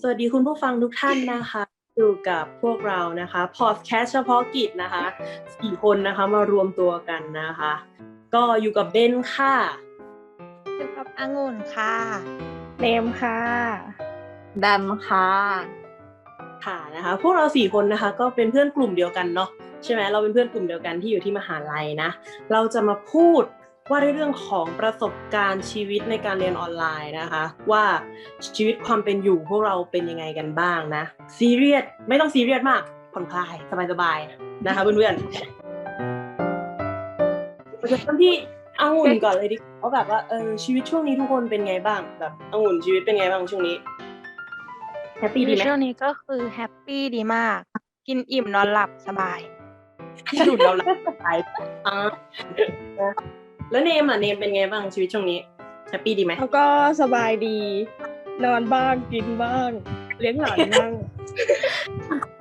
สวัสดีคุณผู้ฟังทุกท่านนะคะอยู่กับพวกเรานะคะพอดแคสเฉพาะกิจนะคะสี่คนนะคะมารวมตัวกันนะคะ ก็อยู่กับเบนค่ะอยู่กับองุ่นค่ะเนมค่ะแบมค่ะค่ะนะคะ พวกเราสี่คนนะคะ ก็เป็นเพื่อนกลุ่มเดียวกันเนาะใช่ไหมเราเป็นเพื่อนกลุ่มเดียวกันที่อยู่ที่มหาลัยนะ เราจะมาพูด ว่าในเรื่องของประสบการณ์ชีวิตในการเรียนออนไลน์นะคะ ว่าชีวิตความเป็นอยู่พวกเราเป็นยังไงกันบ้างนะซีเรียสไม่ต้องซีเรียสมากผ่อนคลายสบายๆนะคะเพื่อนๆเราจะเริ่มที่องุ่นก่อนเลยดิว่าแบบว่าเออชีวิตช่วงนี้ทุกคนเป็นไงบ้าง แบบองุ่นชีวิตเป็นไงบ้างช่วงนี้แฮปปี้ดีไหมช่วงนี้ก็คือแฮปปี้ดีมาก กินอิ่มนอนหลับสบายสรุปเราละตายอ่า แล้วเนมอะเนมเป็นไงบ้างชีวิตช่วงนี้แฮปปี้ดีไหมแล้วก็สบายดี นอนบ้างกินบ้าง เลี้ยงหลานบ้าง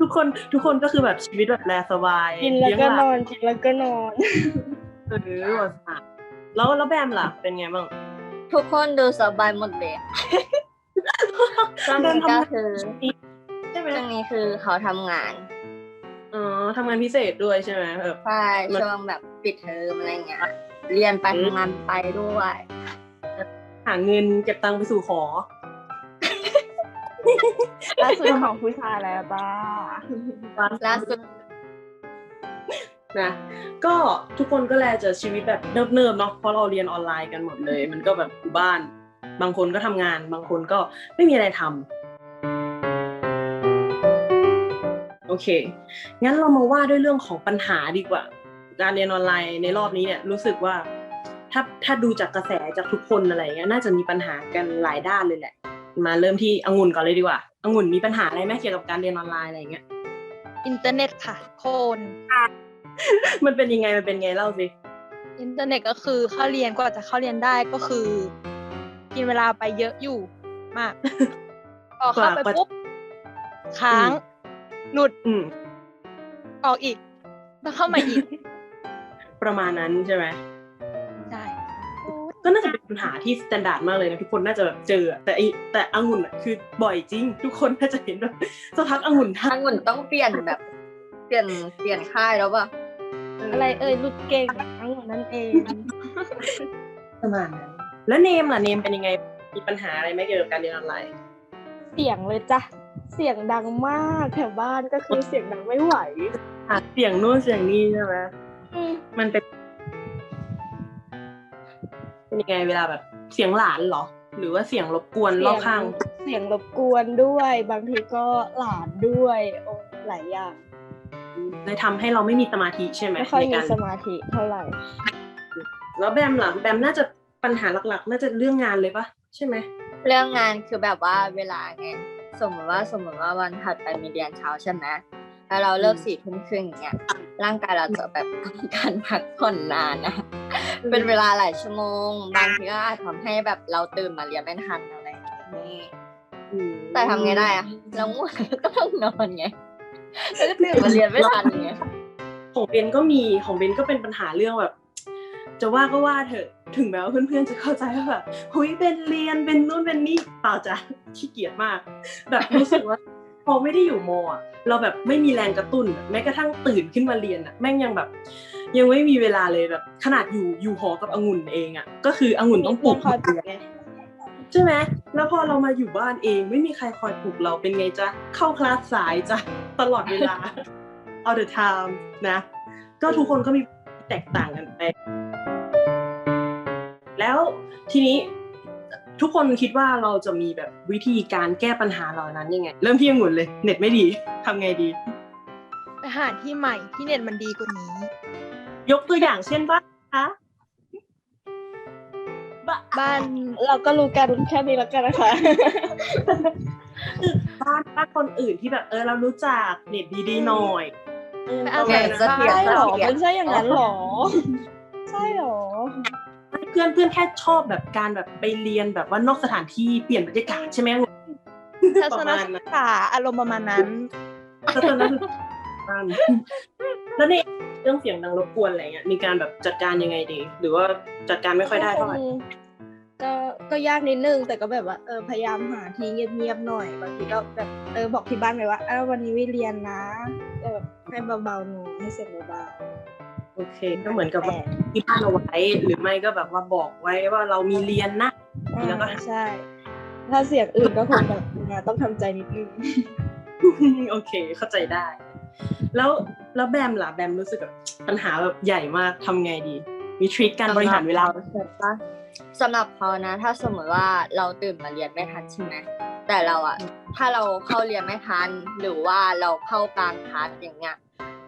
ทุกคนทุกคนก็คือแบบชีวิตแบบแลสบายกินแล้วก็เยงหนลาอนกินแล้วก็นอนเออว่าสะแล้วแล้วแบมล่ะเป็นไงบ้างทุกคนดูสบายหมดเลยช่วงเดินนี้ทำก็งานคือใช่ไหมช่วงนี้คือเขาทำงานอ๋อทำงานพิเศษด้วยใช่ไหมแบบใช่ช่วงแบบปิดเทอมอะไรเงี้ย เรียนไปอืมทำงานไปด้วย หาเงินเก็บตังค์ไปสู่ขอล่าสุดของผู้ชายแล้วจ้าล่าสุดนะก็ทุกคนก็แลจะชีวิตแบบเนิบๆเนาะเพราะเราเรียนออนไลน์กันหมดเลย มันก็แบบอยู่บ้าน บางคนก็ทำงาน บางคนก็ไม่มีอะไรทำโอเค งั้นเรามาว่าด้วยเรื่องของปัญหาดีกว่า การเรียนออนไลน์ในรอบนี้เนี่ยรู้สึกว่าถ้าถ้าดูจากกระแสจากทุกคนอะไรอย่างเงี้ยน่าจะมีปัญหากันหลายด้านเลยแหละ มาเริ่มที่องุ่นก่อนเลยดีกว่าองุ่นมีปัญหาอะไรไหมเกี่ยวกับการเรียนออนไลน์อะไรอย่างเงี้ยอินเทอร์เน็ตค่ะ โคน มันเป็นยังไงมันเป็นไงเล่าสิอินเทอร์เน็ตก็คือเข้าเรียนกว่าจะเข้าเรียนได้ก็คือ กินเวลาไปเยอะอยู่มากพอเข้าไปกว่าปุ๊บค้างหลุดอืมออกอีกต้องเข้ามาอีก ประมาณนั้นใช่ไหมใช่ก็น่าจะเป็นปัญหาที่สแตนดาร์ดมากเลยนะทุกคนน่าจะแบบเจออะแต่ไอแต่องุ่นอะคือบ่อยจริง ทุกคนน่าจะเห็นแบบสักพักองุ่นทักทั้งหมดต้องเปลี่ยนแบบ เปลี่ยนเปลี่ยนค่ายแล้วป่ะอะไรเอ่ยหลุดเก่งทั้งหมดนั่นเองประมาณนั้นแล้วเนมล่ะเนมเป็นยังไงมีปัญหาอะไรไหมเกี่ยวกับการเรียนออนไลน์เสียงเลยจ้ะเสียงดังมากแถวบ้านก็คือเสียงดังไม่ไหวหาเสียงนู่นเสียงนี่ใช่ไหม อืมมันเป็น เป็นยังไงเวลาแบบเสียงหลานเหรอ หรือว่าเสียงรบกวนรอบข้าง เสียงรบกวนด้วย บางทีก็หลานด้วยโอ้หลายอย่าง เลยทำให้เราไม่มีสมาธิใช่ไหมไม่ค่อยในมีการ สมาธิเท่าไหร่ แล้วแบมล่ะแบมน่าจะปัญหาหลักๆ น่าจะเรื่องงานเลยปะใช่ไหมเรื่องงานคือแบบว่าเวลาไงสมมติว่าสมมติว่าวันถัดไปมีเรียนเช้าใช่ไหม แล้วเราเลิกสี่ทุ่มครึ่งอย่างเงี้ยร่างกายเราจะแบบต้องการพักผ่อนนานนะเป็นเวลาหลายชั่วโมง บางทีก็อาจทำให้แบบเราตื่นมาเรียนไม่ทันอะไรอย่างนี้อืมแต่ทำไงได้อะเราง่วงก็ต้องนอนไงแล้วก็ตื่นมาเรียนไม่ทันไงของเบนก็มีของเบนก็เป็นปัญหาเรื่องแบบ จะว่าก็ว่าเถอะถึงแม้ว่าเพื่อนๆจะเข้าใจว่าแบบเฮ้ยเป็นเรียนเป็นนู่นเป็นนี่เปล่าจ้ะขี้เกียจมาก แบบรู้สึกว่าพ อไม่ได้อยู่มอะเราแบบไม่มีแรงกระตุ้นอะแม้กระทั่งตื่นขึ้นมาเรียนอะแม่งยังแบบ ยังไม่มีเวลาเลยแบบ ขนาดอยู่อยู่หอกับองุ่นเองอะก็คือองุ่นต้องปลุกคอยปลุกไงใช่ไหมแล้วพอเรามาอยู่บ้านเอง ไม่มีใครคอยปลุกเราเป็นไงจ๊ะเข้าคลาสสายจ้ะตลอดเวลา all the time นะ ก็ทุกคนก็มีแตกต่างกันไปแล้วทีนี้ ทุกคนคิดว่าเราจะมีแบบวิธีการแก้ปัญหาเหล่านั้นยังไง เริ่มที่องุ่นเลย เน็ตไม่ดีทำไงดีไปหาที่ใหม่ที่เน็ตมันดีกว่านี้ ยกตัวอย่างเช่นว่าคะบ้าบ้านเราก็รู้กันแค่นี้แล้วกันนะคะคือบ้านบ้านคนอื่นที่แบบเออเรารู้จักเน็ตดีๆหน่อยเออไปอาประศัมาณยนั้นเสถียรใช่หรอเสถียรไม่ใช่อย่างนั้นหรอ ใช่หรอเพื่อนเพื่อนแค่ชอบแบบการแบบไปเรียนแบบว่านอกสถานที่เปลี่ยนบรรยากาศใช่ไหมทัศนศึกษาอารมณ์ประมาณนั้นทัศนศึกษาแล้วในเรื่องเสียงดังรบกวนอะไรเงี้ยมีการแบบจัดการยังไงดี หรือว่าจัดการไม่ค่อยได้เท่าไหร่ก็ก็ยากนิดนึงแต่ก็แบบว่าเออพยายามหาที่เงียบๆหน่อยบางทีก็แบบเออบอกที่บ้านไปว่าเออวันนี้ไม่เรียนนะเออแบบให้เบาๆหน่อยให้เสียงเบา โอเค ก็เหมือนกับๆว่าที่บ้านเอาไว้หรือไม่ก็แบบว่าบอกไว้ว่าเรามีเรียนนะแต่แล้วก็อ่าใช่ ถ้าเสียงอื่นก็คงแบบต้องทำใจนิดนึงโอเค เข้าใจได้ แล้วแล้วแบมล่ะแบมรู้สึกแบบปัญหาแบบใหญ่มากทำไงดี มีทริคการบริหารเวลาสำหบใช่ปะสำหรับเขานะ ถ้าสมมติว่าเราตื่นมาเรียนไม่ทันใช่ไหมแต่เราอะถ้าเราเข้าเรียนไม่ทันหรือว่าเราเข้ากลางคลาสอย่างเงี้ย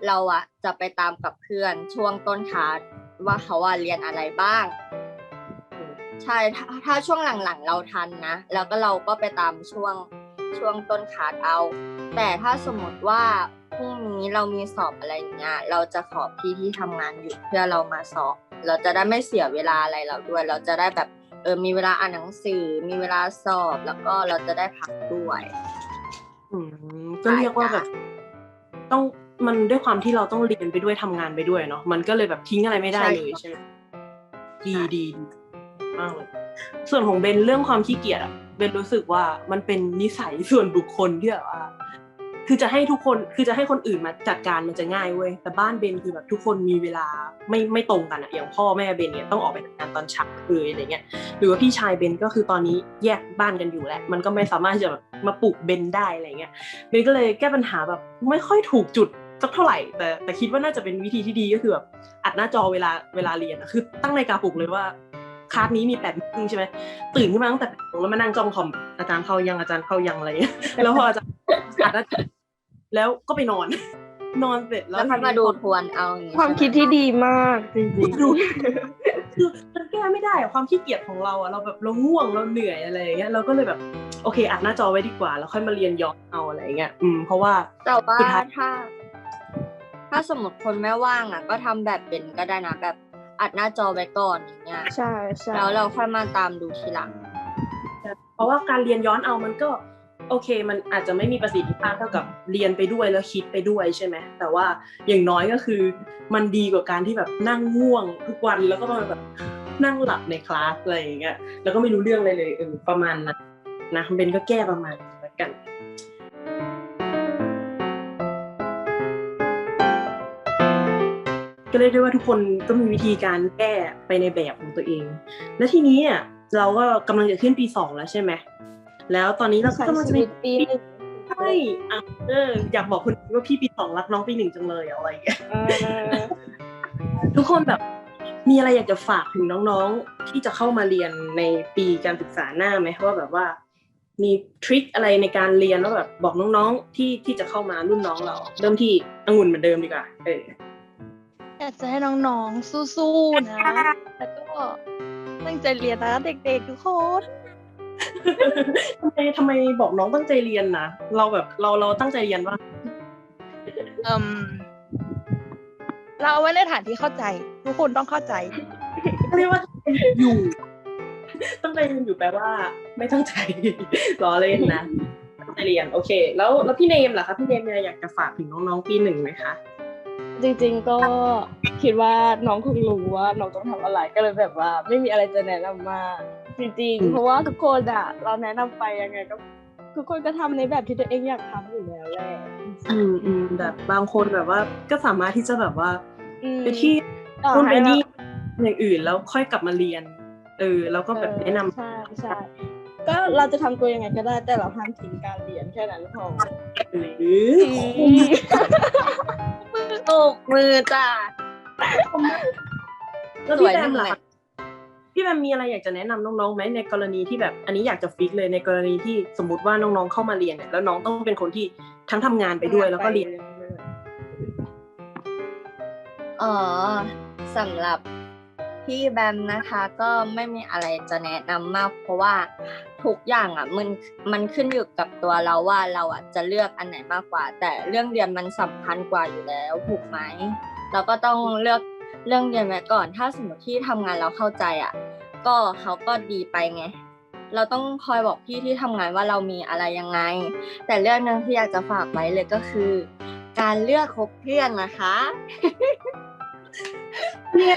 เราอะจะไปตามกับเพื่อนช่วงต้นคลาสว่าเขาว่าเรียนอะไรบ้าง ใช่ถ้าถ้าช่วงหลังๆเราทันนะ แล้วก็เราก็ไปตามช่วงช่วงต้นคลาสเอา แต่ถ้าสมมติว่าพรุ่งนี้เรามีสอบอะไรอย่างเงี้ยเราจะขอพี่ที่ทำงานอยู่เพื่อเรามาสอบ เราจะได้ไม่เสียเวลาอะไรเราด้วย เราจะได้แบบเออมีเวลาอ่านหนังสือ มีเวลาสอบแล้วก็เราจะได้พักด้วยอืมก็เรียกว่าแบบต้อง มันด้วยความที่เราต้องเรียนไปด้วยทำงานไปด้วยเนาะมันก็เลยแบบทิ้งอะไรไม่ได้ใช่เลยใช่ไหมดีดีดีมากเลยส่วนของเบนเรื่องความขี้เกียจอะเบนรู้สึกว่ามันเป็นนิสัยส่วนบุคคลที่แบบว่า คือจะให้ทุกคนคือจะให้คนอื่นมาจัดการมันจะง่ายเว้ยแต่บ้านเบนคือแบบทุกคนมีเวลาไม่ไม่ตรงกันอะอย่างพ่อแม่เบนเนี่ยต้องออกไปทำงานตอนเช้าเลยอะไรเงี้ยหรือว่าพี่ชายเบนก็คือตอนนี้แยกบ้านกันอยู่แล้วมันก็ไม่สามารถที่จะแบบมาปลุกเบนได้อะไรเงี้ยเบนก็เลยแก้ปัญหาแบบไม่ค่อยถูกจุด สักเท่าไหร่ แต่แต่คิดว่าน่าจะเป็นวิธีที่ดีก็คือแบบอัดหน้าจอเวลาเวลาเรียนอะคือตั้งนาฬิกาปลุกเลยว่าคลาสนี้มีแปดโมงใช่ไหมตื่นขึ้นมาตั้งแต่แปดโมงแล้วมานั่งจ้องคอมอาจารย์เข้ายังอาจารย์เข้ายังอะไรเงี้ยแล้วพออาจารย์อัดหน้าจอแล้วก็ไปนอน นอนเสร็จแล้แล้ววค่อยมาดูทวนเอาอย่างงี้ความใช่ไหคิดที่ดีมากจริงดูคือมันแก้ไม่ได้อะความขี้เกียจของเราอะเราแบบเราง่วงเราเหนื่อยอะไรอย่างเงี้ยเราก็เลยแบบโอเคอัดหน้าจอไว้ดีกว่า แล้วค่อยมาเรียนย้อนเอาอะไรอย่างเงี้ยอืมเพราะว่าแต่ว่าสุดท้ายถ้า ถ้าสมมติคนไม่ว่างอะ ก็ทำแบบเป็นก็ได้นะแบบอัดหน้าจอไว้ก่อนอย่างเงี้ยๆใช่ใช่แล้วเราค่อยมาตามดูทีหลัง เพราะว่าการเรียนย้อนเอามันก็ โอเค มันอาจจะไม่มีประสิทธิภาพเท่ากับเรียนไปด้วยแล้วคิดไปด้วยใช่ไหมแต่ว่าอย่างน้อยก็คือ มันดีกว่าการที่แบบนั่งง่วงทุกวันแล้วก็มาแบบนั่งหลับในคลาสอะไรอย่างเงี้ยแล้วก็ไม่รู้เรื่องอะไรเลยเออประมาณนั้นนะเบนก็แก้ประมาณนี้แล้วกัน ก็เรียกได้ว่าทุกคนก็มีวิธีการแก้ไปในแบบของตัวเอง และทีนี้เนี่ยเราก็กำลังจะขึ้นปีสองแล้วใช่ไหมแล้วตอนนี้เราก็ใช้กำลังชีจะวิมีตปีหนึ่งใช่อะเอออยากบอกคนอื่นว่าพี่ปีสองรักน้องปีหนึ่งจังเลยอะไรอย่างเงี้ยเออทุกคนแบบมีอะไรอยากจะฝากถึงน้องๆ ที่จะเข้ามาเรียนในปีการศึกษาหน้าไหมว่าแบบว่า มีทริคอะไรในการเรียนแล้วแบบบอกน้องๆที่ที่จะเข้ามารุ่นน้องเรา เริ่มที่องุ่นเหมือนเดิมดีกว่าเออ อยากจะให้น้องๆสู้ๆนะ แล้วก็ตั้งใจเรียนนะเด็กๆทุกคนทำไมทำไมบอกน้องตั้งใจเรียนนะเราแบบเราเราตั้งใจเรียนว่าเอ่มเราเอาไว้ในฐานที่เข้าใจ ทุกคนต้องเข้าใจเรียกว่าอยู่ตั้งใจเรียนอยู่แปลว่า ไม่ตั้งใจล้อเล่นนะตั้งใจเรียนโอเค แล้วแล้วพี่เนมล่ะคะพี่เนมเนี่ยอยากจะฝากถึงน้องๆปีหนึ่งไหมคะ จริงๆก็คิดว่าน้องคงรู้ว่าน้องต้องทำอะไรก็เลยแบบว่า ไม่มีอะไรจะแนะนำมากจริงอืมๆเพราะว่าทุกคนอะเราแนะนำไปยังไงก็ทุกคนก็ทำในแบบที่ตัวเองอยากทำอยู่แล้วแหละอืมอืมแบบบางคนแบบว่าก็สามารถที่จะแบบว่าอืมไปที่ต่อนู่นไปให้เรา นี่อย่างอื่นแล้วค่อยกลับมาเรียน เออแล้วก็แบบแนะนำ ใช่ใช่ก็เราจะทำตัวยังไงก็ได้แต่เราห้ามทิ้งการเรียนแค่นั้นพอ หรือคุ้ม ตกมือจ้าแล้วสพี่วยแบหนึ่มงล่ะเลยคะพี่แบมมีอะไรอยากจะแนะนำน้องๆไหมในกรณีที่แบบอันนี้อยากจะฟิกเลยในกรณีที่สมมติว่าน้องๆเข้ามาเรียนเนี่ยแล้วน้องต้องเป็นคนที่ทั้งทำงานไปด้วยแล้วก็เรียนอ๋อสำหรับ พี่แบมนะคะ ก็ไม่มีอะไรจะแนะนำมาก เพราะว่าทุกอย่างอะมันมันขึ้นอยู่กับตัวเราว่าเราอะจะเลือกอันไหนมากกว่า แต่เรื่องเรียนมันสำคัญกว่าอยู่แล้วถูกไหมเราก็ต้องเลือกเรื่องเรียนไว้ก่อน ถ้าสมมติที่ทำงานเราเข้าใจอะก็เขาก็ดีไปไงเราต้องคอยบอกพี่ที่ทำงานว่าเรามีอะไรยังไง แต่เรื่องหนึงที่อยากจะฝากไว้เลยก็คือ การเลือกคบเพื่อนนะคะ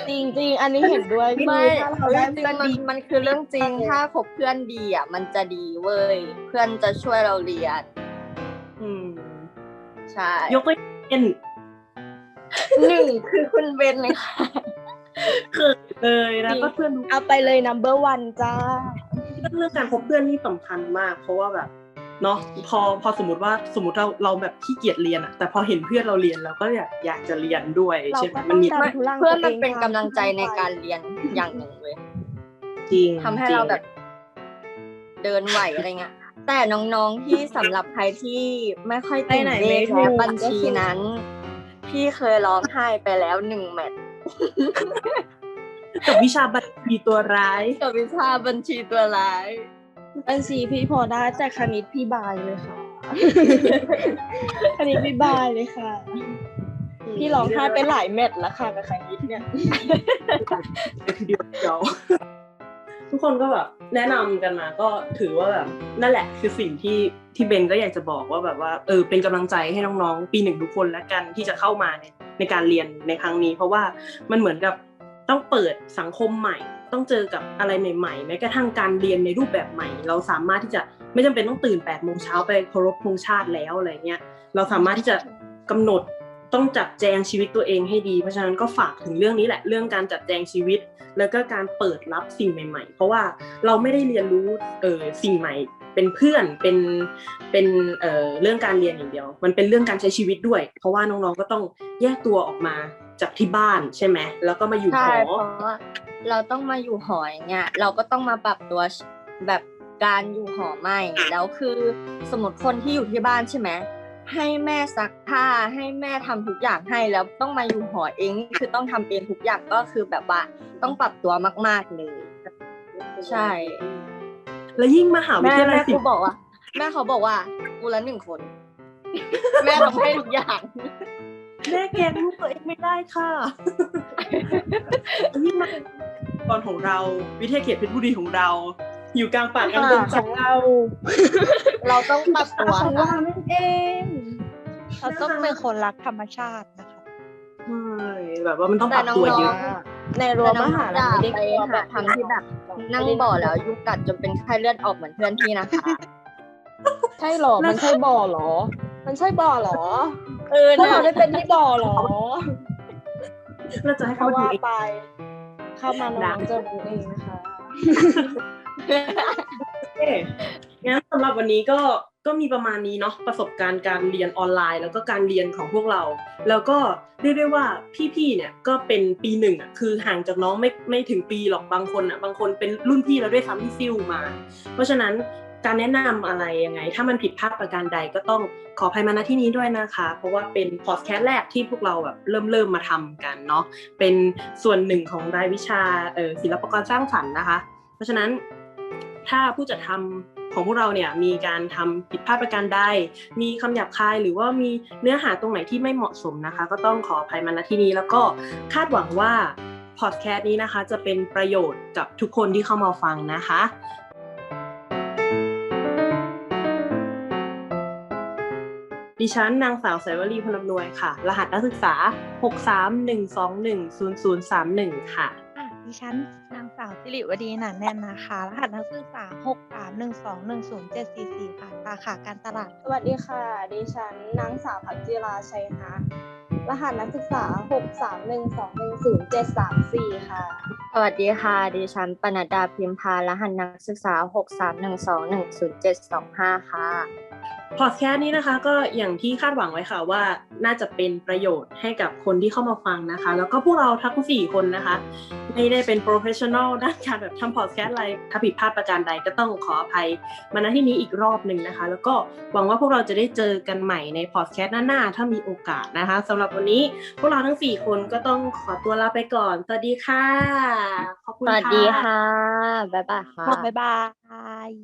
จริงจริงๆอันนี้เห็นด้วยคือไม่ถ้าเราได้เพื่อนมันดีมันคือเรื่องจริงถ้าคบเพื่อนดีอะ มันจะดีเว้ย เพื่อนจะช่วยเราเรียน อืม ใช่ ยกตัวเช่นหนึ่งคือคุณเบนเลยค่ะเคยเลยนะก็เพื่อนรู้เอาไปเลย number one จ้าเรื่องการคบเพื่อนนี่สำคัญมาก เพราะว่าแบบ เนาะพอพอสมมติว่าสมมติเราเราแบบขี้เกียจเรียนอะแต่พอเห็นเพื่อนเราเรียนเราก็อยากอยากจะเรียนด้วยเราใช่ไหมก็มันมีต้องดัทุลังเพื่อนมันตัวเองเป็นทำกำลังใจในไปการเรียนอย่างหนึ่งเลย จริงทำให้เราแบบ เดินไหวอะไรเงี้ยแต่น้องๆที่สำหรับใครที่ไม่ค่อยไปเก่งไหนเลไม่ขถูและกบัญชีก็คือนั้น พี่เคยร้องไห้ไปแล้วหนึ่งแมตช์กับวิชาบัญชีตัวร้าย กับวิชาบัญชีตัวร้าย บัญชีพี่พอได้แต่คณิตพี่บายเลยค่ะ คณิตพี่บายเลยค่ะ พี่ร้องไห้ไปหลายเม็ดแล้วค่ะกับคณิตเนี่ยเลยทีเดียวเดียวทุกคนก็แบบแนะนำกันมาก็ถือว่าแบบนั่นแหละคือสิ่งที่ที่เบนก็อยากจะบอกว่าแบบว่าเออเป็นกำลังใจให้น้องๆ ปีหนึ่งทุกคนและกันที่จะเข้ามาในในการเรียนในครั้งนี้ เพราะว่ามันเหมือนกับต้องเปิดสังคมใหม่ ต้องเจอกับอะไรใหม่ๆแม้กระทั่งการเรียนในรูปแบบใหม่ เราสามารถที่จะไม่จำเป็นต้องตื่น8ปดโมงเช้าไปเคารพธงชาติแล้วอะไรเงี้ยเราสามารถที่จะกำหนดต้องจัดแจงชีวิตตัวเองให้ดี เพราะฉะนั้นก็ฝากถึงเรื่องนี้แหละเรื่องการจัดแจงชีวิต แล้วก็การเปิดรับสิ่งใหม่ ๆ เพราะว่าเราไม่ได้เรียนรู้เออสิ่งใหม่เป็นเพื่อนเป็นเป็นเอ่อเรื่องการเรียนอย่างเดียว มันเป็นเรื่องการใช้ชีวิตด้วย เพราะว่าน้องๆก็ต้องแยกตัวออกมา จากที่บ้านใช่ไหมแล้วก็มาอยู่หใช่อเพราะว่าเราต้องมาอยู่หออย่างเงี้ยเราก็ต้องมาปรับตัวแบบการอยู่หอใหม่แล้วคือสมมติคนที่อยู่ที่บ้านใช่ไหมให้แม่ซักผ้าให้แม่ทำทุกอย่างให้แล้วต้องมาอยู่หอเองนี่คือต้องทำเองทุกอย่างก็คือแบบว่าต้องปรับตัวมาก ๆเลยใช่ แล้วยิ่งมหาวิแม่ทยาลัยแม่ศิกูลป์บอกว่า แม่เขาบอกว่ากูละหนึ่งคน แม่ทำให้ทุกอย่าง แม่แกงลูกตัวเองไม่ได้ค่ะยิ่งมาตอนของเราวิทยาเขตเพชรบุรีของเรา อยู่กลางป่ากลางดงของเรา เราต้องปรับตัวของเรานั่นเอง เราต้องเป็นคนรักธรรมชาตินะคะใช่แบบว่ามันต้องปรับตัวเยอะในรั้วมหาลัยแต่ไม่น้องได้กลัวๆอย่าไปหาทำที่แบบนั่งบ่อแล้วยุงกัดจนเป็นไข้เลือดออกเหมือนเพื่อนพี่นะคะ ใช่หรอ มันใช่บ่อหรอ มันใช่บ่อหรอ เออพวกนะเราได้เป็นที่บ่อหรอ เราจะให้เขาเขามาดูว่าเองไป เข้ามาน้องจะรู้เองนะคะโอเคงั้นสำหรับวันนี้ก็ก็มีประมาณนี้เนาะประสบการณ์การเรียนออนไลน์ แล้วก็การเรียนของพวกเรา แล้วก็เรียกได้ว่าพี่ๆเนี่ยก็เป็นปีหนึ่งอะคือห่างจากน้องไม่ไม่ถึงปีหรอกบางคนอะบางคนเป็นรุ่นพี่แล้วด้วยซ้ำที่ซิ่วมา เพราะฉะนั้น การแนะนำอะไรยังไง ถ้ามันผิดพลาดประการใดก็ต้องขออภัยมาณที่นี้ด้วยนะคะ เพราะว่าเป็นพอดแคสต์แรกที่พวกเราแบบเริ่มเริ่มมาทำกันเนาะเป็นส่วนหนึ่งของรายวิชาศิลปกรสร้างสรรค์นะคะ เพราะฉะนั้นถ้าผู้จัดทำของพวกเราเนี่ยมีการทำผิดพลาดประการใด มีคำหยาบคายหรือว่ามีเนื้อหาตรงไหนที่ไม่เหมาะสมนะคะ ก็ต้องขออภัยมาณที่นี้ แล้วก็คาดหวังว่าพอดแคสต์นี้นะคะจะเป็นประโยชน์กับทุกคนที่เข้ามาฟังนะคะ ดิฉันนางสาวสายวลีพลอำนวยค่ะ รหัสนักศึกษา 631210031ค่ะอะดิฉันนางสาวสิริวดีหนาแน่นนะคะ รหัสนักศึกษา 6 3 1 2 1 0 7 4 4ค่ะสาขาการตลาด สวัสดีค่ะ ดิฉันนางสาวพักจิราชัยนะรหัสนักศึกษา 631210734 ค่ะ สวัสดีค่ะ ดิฉันปนัดดาพิมพารหัสนักศึกษา 631210725 ค่ะ พอดแคสต์นี้นะคะก็อย่างที่คาดหวังไว้ค่ะว่าน่าจะเป็นประโยชน์ให้กับคนที่เข้ามาฟังนะคะ แล้วก็พวกเราทั้งสี่คนนะคะ ไม่ได้เป็นโปรเฟชชั่นอลด้านการแบบทำพอดแคสต์อะไรถ้าผิดพลาดประการใดก็ต้องขออภัยมาณที่นี้อีกรอบหนึ่งนะคะ แล้วก็หวังว่าพวกเราจะได้เจอกันใหม่ในพอดแคสต์หน้าๆถ้ามีโอกาสนะคะสำหรับวันนี้พวกเราทั้งสี่คนก็ต้องขอตัวลาไปก่อนสวัสดีค่ะขอบคุณสค่ะวัสดีค่ะบ๊ายบายค่ะบ๊ายบาย